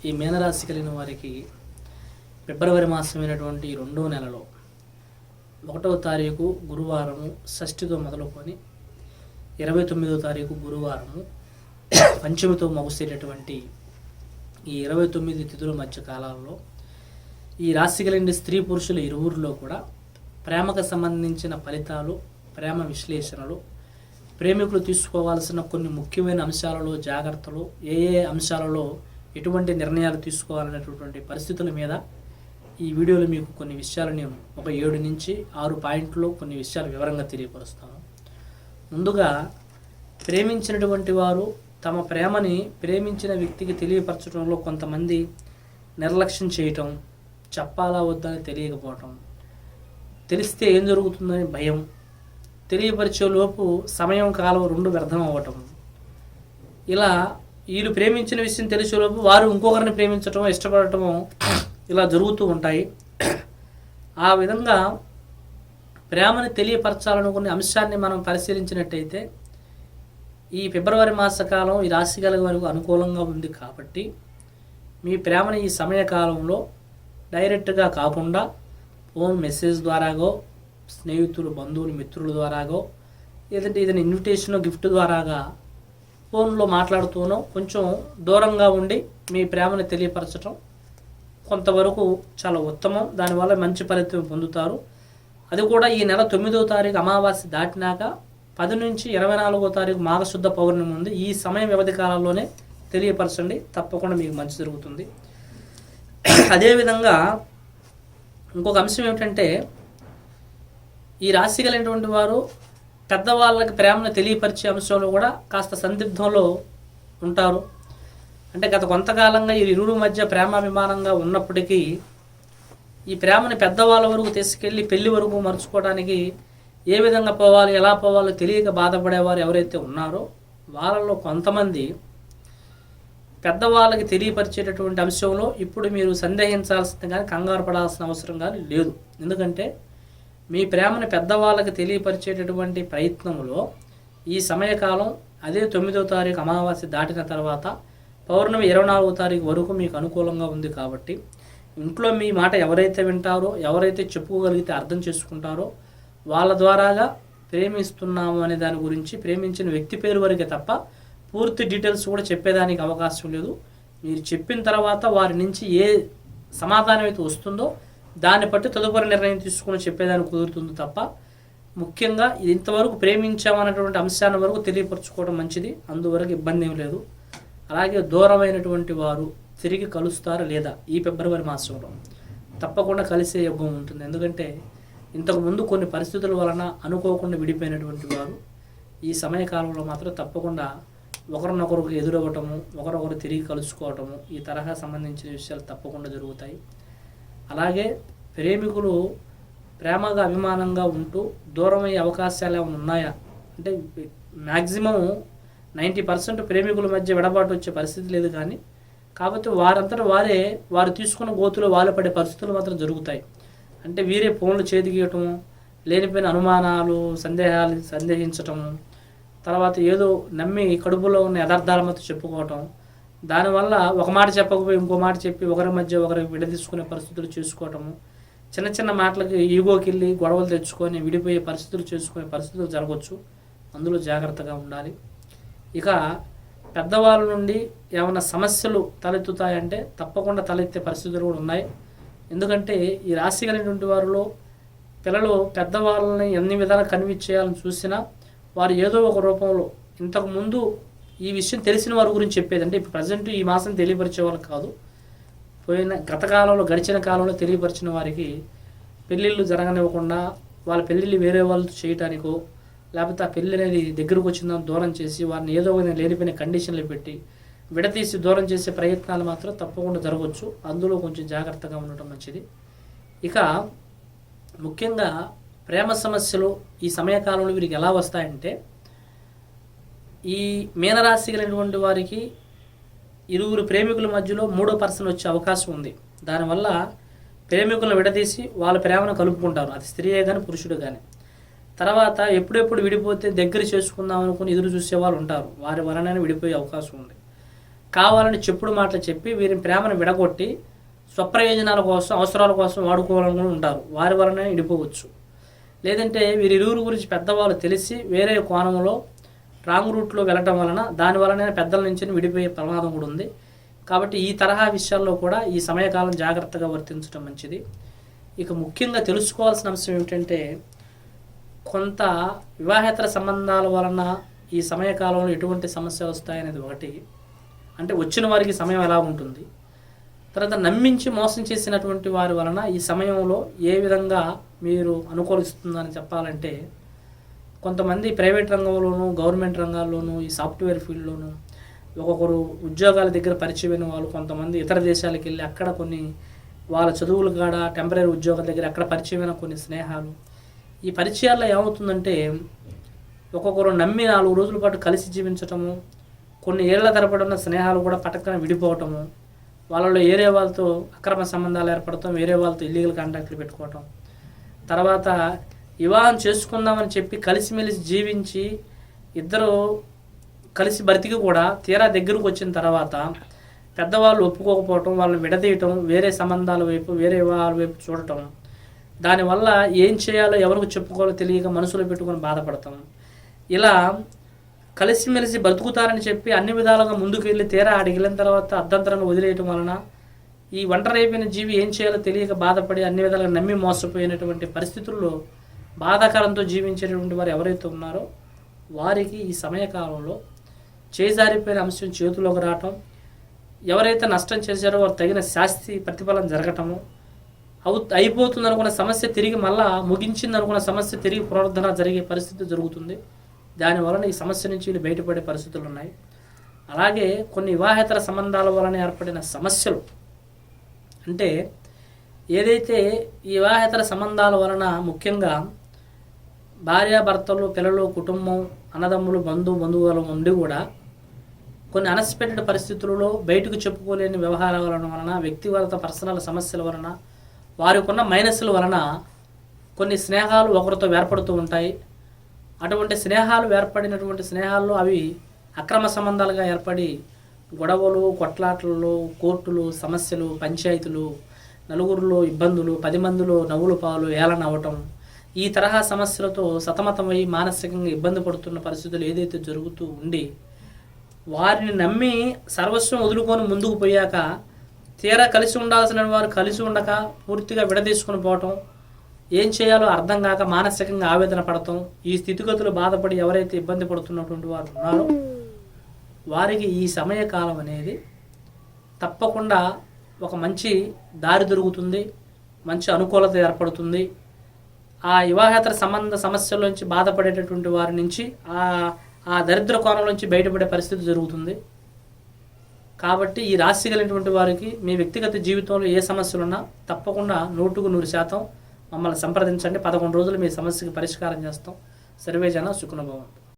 ఈ మీనరాశి కలిగిన వారికి ఫిబ్రవరి మాసమైనటువంటి రెండవ రెండో నెలలో ఒకటవ తారీఖు గురువారము షష్ఠితో మొదలుకొని ఇరవై తొమ్మిదో తారీఖు గురువారము పంచమితో ముగిసేటటువంటి ఈ ఇరవై తొమ్మిది తిథుల మధ్య కాలాల్లో ఈ రాశి కలిగిన స్త్రీ పురుషుల ఇరువురిలో కూడా ప్రేమకు సంబంధించిన ఫలితాలు ప్రేమ విశ్లేషణలు ప్రేమికులు తీసుకోవాల్సిన కొన్ని ముఖ్యమైన అంశాలలో జాగ్రత్తలు ఏ ఏ అంశాలలో ఎటువంటి నిర్ణయాలు తీసుకోవాలనేటటువంటి పరిస్థితుల మీద ఈ వీడియోలో మీకు కొన్ని విషయాలు నేను ఒక ఏడు నుంచి ఆరు పాయింట్లో కొన్ని విషయాలు వివరంగా తెలియపరుస్తాను. ముందుగా ప్రేమించినటువంటి వారు తమ ప్రేమని ప్రేమించిన వ్యక్తికి తెలియపరచడంలో కొంతమంది నిర్లక్ష్యం చేయటం చెప్పాలా వద్దని తెలియకపోవటం తెలిస్తే ఏం జరుగుతుందని భయం తెలియపరిచే లోపు సమయం కాలం రెండు వ్యర్థం అవ్వటం ఇలా వీళ్ళు ప్రేమించిన విషయం తెలిసేలోపు వారు ఇంకొకరిని ప్రేమించటం ఇష్టపడటము ఇలా జరుగుతూ ఉంటాయి. ఆ విధంగా ప్రేమని తెలియపరచాలనుకునే అంశాన్ని మనం పరిశీలించినట్టయితే ఈ ఫిబ్రవరి మాసకాలం ఈ రాశి గల వరకు అనుకూలంగా ఉంది కాబట్టి మీ ప్రేమని ఈ సమయకాలంలో డైరెక్ట్గా కాకుండా ఫోన్ మెసేజ్ ద్వారాగో స్నేహితులు బంధువులు మిత్రుల ద్వారాగో లేదంటే ఏదైనా ఇన్విటేషన్ గిఫ్ట్ ద్వారాగా ఫోన్లో మాట్లాడుతూనో కొంచెం దూరంగా ఉండి మీ ప్రేమను తెలియపరచడం కొంతవరకు చాలా ఉత్తమం. దానివల్ల మంచి ఫలితం పొందుతారు. అది కూడా ఈ నెల తొమ్మిదో తారీఖు అమావాస్య దాటినాక పది నుంచి ఇరవై నాలుగో తారీఖు మాఘశుద్ధ పౌర్ణమి ఉంది ఈ సమయం వ్యవధి కాలంలోనే తెలియపరచండి. తప్పకుండా మీకు మంచి జరుగుతుంది. అదేవిధంగా ఇంకొక అంశం ఏమిటంటే ఈ రాశి కలిగినటువంటి వారు పెద్దవాళ్ళకి ప్రేమను తెలియపరిచే అంశంలో కూడా కాస్త సందిగ్ధంలో ఉంటారు. అంటే గత కొంతకాలంగా ఈ ఇరువురు మధ్య ప్రేమాభిమానంగా ఉన్నప్పటికీ ఈ ప్రేమను పెద్దవాళ్ళ వరకు తీసుకెళ్ళి పెళ్ళి వరకు మర్చుకోవడానికి ఏ విధంగా పోవాలి ఎలా పోవాలో తెలియక బాధపడేవారు ఎవరైతే ఉన్నారో వాళ్ళలో కొంతమంది పెద్దవాళ్ళకి తెలియపరిచేటటువంటి అంశంలో ఇప్పుడు మీరు సందేహించాల్సింది కానీ కంగారు పడాల్సిన అవసరం కానీ లేదు. ఎందుకంటే మీ ప్రేమను పెద్దవాళ్ళకి తెలియపరిచేటటువంటి ప్రయత్నంలో ఈ సమయకాలం అదే తొమ్మిదో తారీఖు అమావాస్య దాటిన తర్వాత పౌర్ణమి ఇరవై నాలుగో తారీఖు వరకు మీకు అనుకూలంగా ఉంది కాబట్టి ఇంట్లో మీ మాట ఎవరైతే వింటారో ఎవరైతే చెప్పుకోగలిగితే అర్థం చేసుకుంటారో వాళ్ళ ద్వారాగా ప్రేమిస్తున్నాము అనే దాని గురించి ప్రేమించిన వ్యక్తి పేరు వరకే తప్ప పూర్తి డీటెయిల్స్ కూడా చెప్పేదానికి అవకాశం లేదు. మీరు చెప్పిన తర్వాత వారి నుంచి ఏ సమాధానం అయితే వస్తుందో దాన్ని బట్టి తదుపరి నిర్ణయం తీసుకుని చెప్పేదానికి కుదురుతుంది తప్ప ముఖ్యంగా ఇది ఇంతవరకు ప్రేమించామన్నటువంటి అంశాన్ని వరకు తెలియపరచుకోవడం మంచిది. అందువరకు ఇబ్బంది ఏం లేదు. అలాగే దూరమైనటువంటి వారు తిరిగి కలుస్తారా లేదా ఈ ఫిబ్రవరి మాసంలో? తప్పకుండా కలిసే యోగం ఉంటుంది. ఎందుకంటే ఇంతకుముందు కొన్ని పరిస్థితుల వలన అనుకోకుండా విడిపోయినటువంటి వారు ఈ సమయకాలంలో మాత్రం తప్పకుండా ఒకరినొకరు ఎదురవ్వటము ఒకరొకరు తిరిగి కలుసుకోవటము ఈ తరహా సంబంధించిన విషయాలు తప్పకుండా జరుగుతాయి. అలాగే ప్రేమికులు ప్రేమగా అభిమానంగా ఉంటూ దూరమయ్యే అవకాశాలు ఏమైనా ఉన్నాయా? అంటే మ్యాక్సిమం నైంటీ పర్సెంట్ ప్రేమికుల మధ్య విడబాటు వచ్చే పరిస్థితి లేదు కానీ కాకపోతే వారంతటా వారే వారు తీసుకున్న గోతులు వాళ్ళు పడే పరిస్థితులు మాత్రం జరుగుతాయి. అంటే వీరే ఫోన్లు చేతికియటము లేనిపోయిన అనుమానాలు సందేహాలు సందేహించటము తర్వాత ఏదో నమ్మి కడుపులో ఉన్న యథార్థాల మధ్య చెప్పుకోవటం దానివల్ల ఒక మాట చెప్పకపోయి ఇంకో మాట చెప్పి ఒకరి మధ్య ఒకరికి విడదీసుకునే పరిస్థితులు చేసుకోవటము చిన్న చిన్న మాటలకి ఈగోకి వెళ్ళి గొడవలు తెచ్చుకొని విడిపోయే పరిస్థితులు చేసుకునే పరిస్థితులు జరగవచ్చు అందులో జాగ్రత్తగా ఉండాలి. ఇక పెద్దవాళ్ళ నుండి ఏమైనా సమస్యలు తలెత్తుతాయంటే తప్పకుండా తలెత్తే పరిస్థితులు కూడా ఉన్నాయి. ఎందుకంటే ఈ రాశి కలిగినటువంటి వారిలో పిల్లలు పెద్దవాళ్ళని ఎన్ని విధాలు కన్విన్స్ చేయాలని చూసినా వారు ఏదో ఒక రూపంలో ఇంతకుముందు ఈ విషయం తెలిసిన వారి గురించి చెప్పేదంటే ఇప్పుడు ప్రజెంట్ ఈ మాసం తెలియపరిచే వాళ్ళు కాదు. పోయిన గత కాలంలో గడిచిన కాలంలో తెలియపరిచిన వారికి పెళ్ళిళ్ళు జరగనివ్వకుండా వాళ్ళ పెళ్ళిళ్ళు వేరే వాళ్ళతో చేయటానికో లేకపోతే ఆ పెళ్ళి అనేది దగ్గరకు వచ్చిందని దూరం చేసి వారిని ఏదో ఒక లేనిపోయిన కండిషన్లు పెట్టి విడతీసి దూరం చేసే ప్రయత్నాలు మాత్రం తప్పకుండా జరగవచ్చు. అందులో కొంచెం జాగ్రత్తగా ఉండటం మంచిది. ఇక ముఖ్యంగా ప్రేమ సమస్యలు ఈ సమయకాలంలో వీరికి ఎలా వస్తాయంటే ఈ మీనరాశి కలిగినటువంటి వారికి ఇరువురు ప్రేమికుల మధ్యలో మూడో పర్సన్ వచ్చే అవకాశం ఉంది. దానివల్ల ప్రేమికులను విడదీసి వాళ్ళ ప్రేమను కలుపుకుంటారు. అది స్త్రీయే కానీ పురుషుడు కానీ తర్వాత ఎప్పుడెప్పుడు విడిపోతే దగ్గర చేసుకుందాం అనుకుని ఎదురు చూసే వాళ్ళు ఉంటారు. వారి వలననే విడిపోయే అవకాశం ఉంది. కావాలని చెప్పుడు మాటలు చెప్పి వీరి ప్రేమను విడగొట్టి స్వప్రయోజనాల కోసం అవసరాల కోసం వాడుకోవాలని ఉంటారు. వారి వలన విడిపోవచ్చు. లేదంటే వీరి ఇరువురు గురించి పెద్దవాళ్ళు తెలిసి వేరే కోణంలో రాంగ్ రూట్లో వెళ్ళటం వలన దాని వలన పెద్దల నుంచి విడిపోయే ప్రమాదం కూడా ఉంది. కాబట్టి ఈ తరహా విషయాల్లో కూడా ఈ సమయకాలం జాగ్రత్తగా వర్తించడం మంచిది. ఇక ముఖ్యంగా తెలుసుకోవాల్సిన అంశం ఏమిటంటే కొంత వివాహేతర సంబంధాల వలన ఈ సమయకాలంలో ఎటువంటి సమస్య వస్తాయనేది ఒకటి. అంటే వచ్చిన వారికి సమయం ఎలా ఉంటుంది? తర్వాత నమ్మించి మోసం చేసినటువంటి వారి వలన ఈ సమయంలో ఏ విధంగా మీరు అనుకూలిస్తుందని చెప్పాలంటే కొంతమంది ప్రైవేట్ రంగంలోనూ గవర్నమెంట్ రంగాల్లోనూ ఈ సాఫ్ట్వేర్ ఫీల్డ్లోనూ ఒక్కొక్కరు ఉద్యోగాల దగ్గర పరిచయమైన వాళ్ళు కొంతమంది ఇతర దేశాలకు వెళ్ళి అక్కడ కొన్ని వాళ్ళ చదువులు కాడ టెంపరీ ఉద్యోగాల దగ్గర అక్కడ పరిచయమైన కొన్ని స్నేహాలు. ఈ పరిచయాల్లో ఏమవుతుందంటే ఒక్కొక్కరు నమ్మి నాలుగు రోజుల పాటు కలిసి జీవించటము కొన్ని ఏళ్ళ తరబడి ఉన్న స్నేహాలు కూడా పటక్కన విడిపోవటము వాళ్ళలో ఏరే వాళ్ళతో అక్రమ సంబంధాలు ఏర్పడటం వేరే వాళ్ళతో ఇల్లీగల్ కాంటాక్ట్లు పెట్టుకోవటం. తర్వాత వివాహం చేసుకుందామని చెప్పి కలిసిమెలిసి జీవించి ఇద్దరు కలిసి బ్రతికి కూడా తీరా దగ్గరకు వచ్చిన తర్వాత పెద్దవాళ్ళు ఒప్పుకోకపోవటం వాళ్ళని విడదీయటం వేరే సంబంధాల వైపు వేరే వివాహాల వైపు చూడటం. దానివల్ల ఏం చేయాలో ఎవరికి చెప్పుకోవాలో తెలియక మనసులో పెట్టుకొని బాధపడతాం. ఇలా కలిసిమెలిసి బ్రతుకుతారని చెప్పి అన్ని విధాలుగా ముందుకు వెళ్ళి తీరా ఆడికి వెళ్ళిన తర్వాత అర్ధంతరంగా వదిలేయటం వలన ఈ ఒంటరి అయిపోయిన జీవి ఏం చేయాలో తెలియక బాధపడి అన్ని విధాలుగా నమ్మి మోసపోయినటువంటి పరిస్థితుల్లో బాధాకరంతో జీవించేటటువంటి వారు ఎవరైతే ఉన్నారో వారికి ఈ సమయకాలంలో చేజారిపోయిన అంశం చేతిలోకి రావటం ఎవరైతే నష్టం చేశారో వారు తగిన శాస్తి ప్రతిఫలం జరగటము అవు అయిపోతుంది అనుకున్న సమస్య తిరిగి మళ్ళా ముగించింది అనుకున్న సమస్య తిరిగి పునరుద్ధరణ జరిగే పరిస్థితి జరుగుతుంది. దానివలన ఈ సమస్య నుంచి వీళ్ళు బయటపడే పరిస్థితులు ఉన్నాయి. అలాగే కొన్ని వివాహేతర సంబంధాల వలన ఏర్పడిన సమస్యలు. అంటే ఏదైతే ఈ వివాహేతర సంబంధాల వలన ముఖ్యంగా భార్యాభర్తలు పిల్లలు కుటుంబం అన్నదమ్ములు బంధు బంధువులు ఉండి కూడా కొన్ని అన్ఎక్స్పెక్టెడ్ పరిస్థితులలో బయటకు చెప్పుకోలేని వ్యవహారాల వలన వ్యక్తిగత పర్సనల్ సమస్యల వలన వారికున్న మైనస్ల వలన కొన్ని స్నేహాలు ఒకరితో ఏర్పడుతూ ఉంటాయి. అటువంటి స్నేహాలు ఏర్పడినటువంటి స్నేహాల్లో అవి అక్రమ సంబంధాలుగా ఏర్పడి గొడవలు కొట్లాటలు కోర్టులు సమస్యలు పంచాయతీలు నలుగురిలో ఇబ్బందులు పది మందిలో నవ్వులు పాలు ఏలనవ్వటం ఈ తరహా సమస్యలతో సతమతమై మానసికంగా ఇబ్బంది పడుతున్న పరిస్థితులు ఏదైతే జరుగుతూ ఉండి వారిని నమ్మి సర్వస్వం వదులుకొని ముందుకు పోయాక తీరా కలిసి ఉండాల్సిన వారు కలిసి ఉండక పూర్తిగా విడదీసుకొని పోవటం ఏం చేయాలో అర్థం కాక మానసికంగా ఆవేదన పడటం ఈ స్థితిగతులు బాధపడి ఎవరైతే ఇబ్బంది పడుతున్నటువంటి వారు ఉన్నారో వారికి ఈ సమయకాలం అనేది తప్పకుండా ఒక మంచి దారి దొరుకుతుంది మంచి అనుకూలత ఏర్పడుతుంది. ఆ వివాహేతర సంబంధ సమస్యల నుంచి బాధపడేటటువంటి వారి నుంచి ఆ ఆ దరిద్ర కోణం నుంచి బయటపడే పరిస్థితి జరుగుతుంది. కాబట్టి ఈ రాశి కలిగినటువంటి వారికి మీ వ్యక్తిగత జీవితంలో ఏ సమస్యలు ఉన్నా తప్పకుండా నూటుకు నూరు శాతం మమ్మల్ని సంప్రదించండి. పదకొండు రోజులు మీ సమస్యకి పరిష్కారం చేస్తాం. సర్వేజన సుఖనుభవం